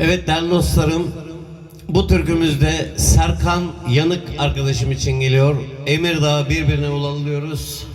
Evet değerli dostlarım, bu türkümüzde Serkan Yanık arkadaşım için geliyor. Emirdağ birbirine ulalıyoruz.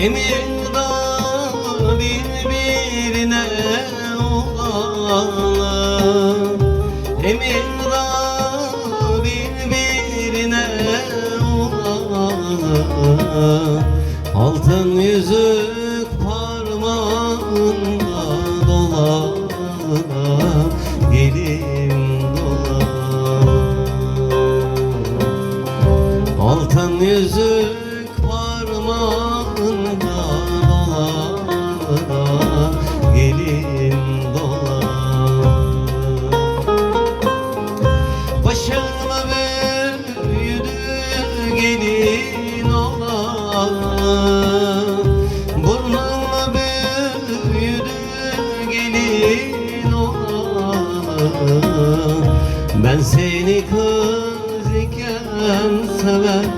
Emirdağ birbirine ulanır Emirdağ birbirine ulanır Altın yüzük parmağında dolanır Gelin dolanır Altın yüzük Burnuma büyüdü gelin Ben seni kız iken seven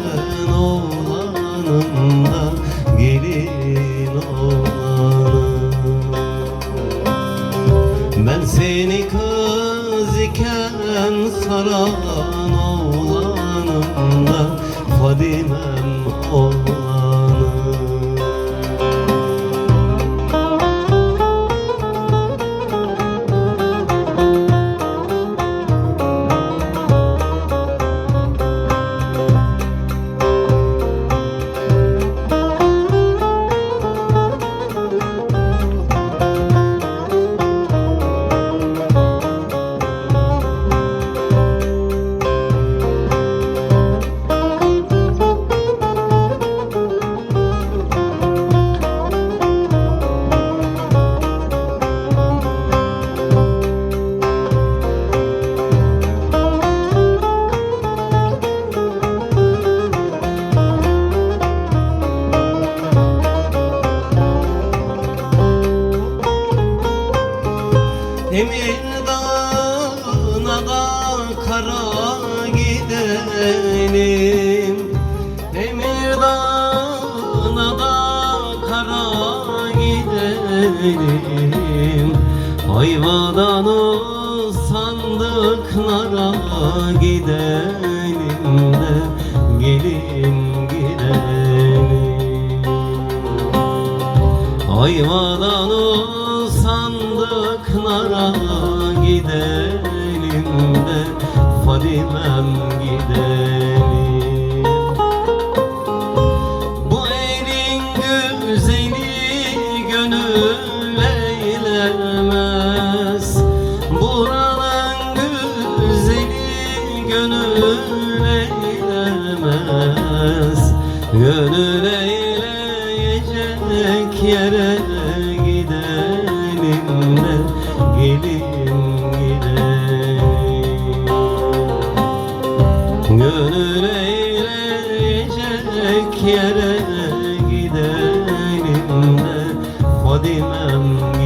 oğlanım da gelin oğlanım. Ben seni kız iken saran oğlanım da Fadimem Emirdağ'ına da kara gidelim. Emirdağ'ına da kara gidelim. Ayvadan sandıklara gidelim de gelin gidelim. Ayvadan sandıklara gidelim de Fadimem gidelim. Bu elin güzeli gönül eylemez. Buranın güzeli gönül eylemez. Gönül eyleyecek yere gelin gidelim Gönül eğlenecek gidelim de Fadime'm